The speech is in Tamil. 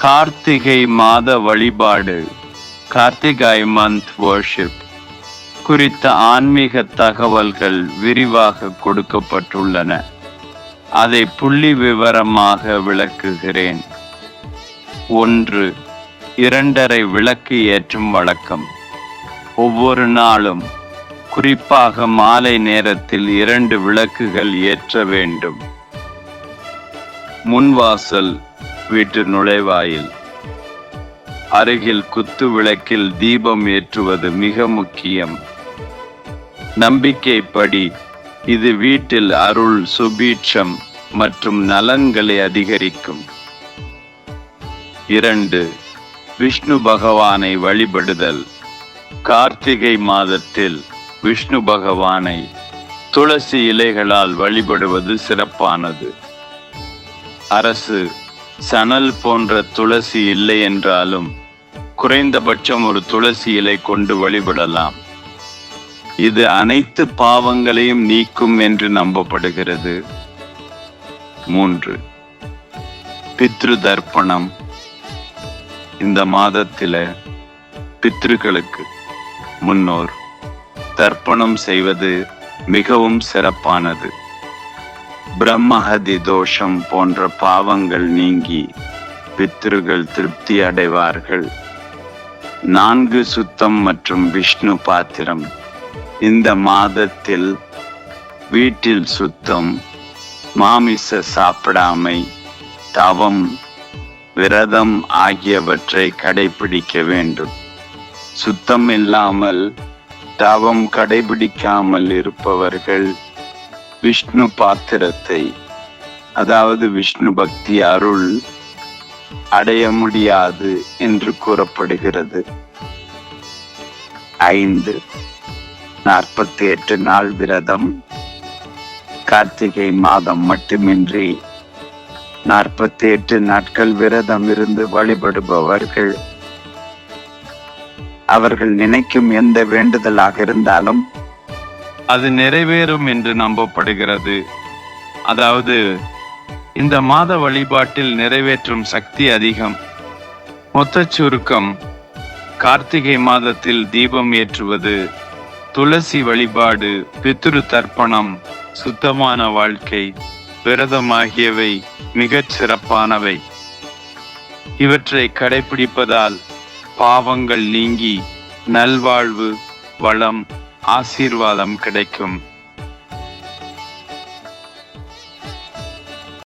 கார்த்திகை மாத வழிபாடு கார்த்திகாய் மந்த் வர்ஷிப் குறித்த ஆன்மீக தகவல்கள் விரிவாக கொடுக்கப்பட்டுள்ளன. அதை புள்ளி விவரமாக விளக்குகிறேன். ஒன்று இரண்டரை விளக்கு ஏற்றும் வழக்கம். ஒவ்வொரு நாளும் குறிப்பாக மாலை நேரத்தில் இரண்டு விளக்குகள் ஏற்ற வேண்டும். முன்வாசல் வீட்டு நுழைவாயில். அருகில் குத்து விளக்கில் தீபம் ஏற்றுவது மிக முக்கியம். நம்பிக்கைப்படி இது வீட்டில் அருள் சுபீட்சம் மற்றும் நலன்களை அதிகரிக்கும். இரண்டு விஷ்ணு பகவானை வழிபடுதல். கார்த்திகை மாதத்தில் விஷ்ணு பகவானை துளசி இலைகளால் வழிபடுவது சிறப்பானது. அரசு சணல் போன்ற துளசி இல்லை என்றாலும் குறைந்தபட்சம் ஒரு துளசி இலை கொண்டு வழிபடலாம். இது அனைத்து பாவங்களையும் நீக்கும் என்று நம்பப்படுகிறது. மூன்று. பித்ரு தர்ப்பணம். இந்த மாதத்தில பித்ருக்களுக்கு முன்னோர் தர்ப்பணம் செய்வது மிகவும் சிறப்பானது. பிரம்மஹதி தோஷம் போன்ற பாவங்கள் நீங்கி பித்ருகள் திருப்தி அடைவார்கள். நான்கு சுத்தம் மற்றும் விஷ்ணு பாத்திரம். இந்த மாதத்தில் வீட்டில் சுத்தம் மாமிச சாப்பிடாமை தவம் விரதம் ஆகியவற்றை கடைபிடிக்க வேண்டும். சுத்தம் இல்லாமல் தவம் கடைபிடிக்காமல் இருப்பவர்கள் விஷ்ணு பாத்திரத்தை அதாவது விஷ்ணு பக்தி அருள் அடைய முடியாது என்று கூறப்படுகிறது. ஐந்து நாற்பத்தி எட்டு நாள் விரதம் கார்த்திகை மாதம் மட்டுமின்றி நாற்பத்தி எட்டு நாட்கள் விரதம் இருந்து வழிபடுபவர்கள். அவர்கள் நினைக்கும் எந்த வேண்டுதலாக இருந்தாலும் அது நிறைவேறும் என்று நம்பப்படுகிறது. அதாவது இந்த மாத வழிபாட்டில் நிறைவேற்றும் சக்தி அதிகம். மொத்த சுருக்கம் கார்த்திகை மாதத்தில் தீபம் ஏற்றுவது துளசி வழிபாடு பித்ரு தர்ப்பணம் சுத்தமான வாழ்க்கை விரதம் ஆகியவை மிகச் சிறப்பானவை. இவற்றை கடைபிடிப்பதால் பாவங்கள் நீங்கி நல்வாழ்வு வளம் ஆசீர்வாதம் கிடைக்கும்.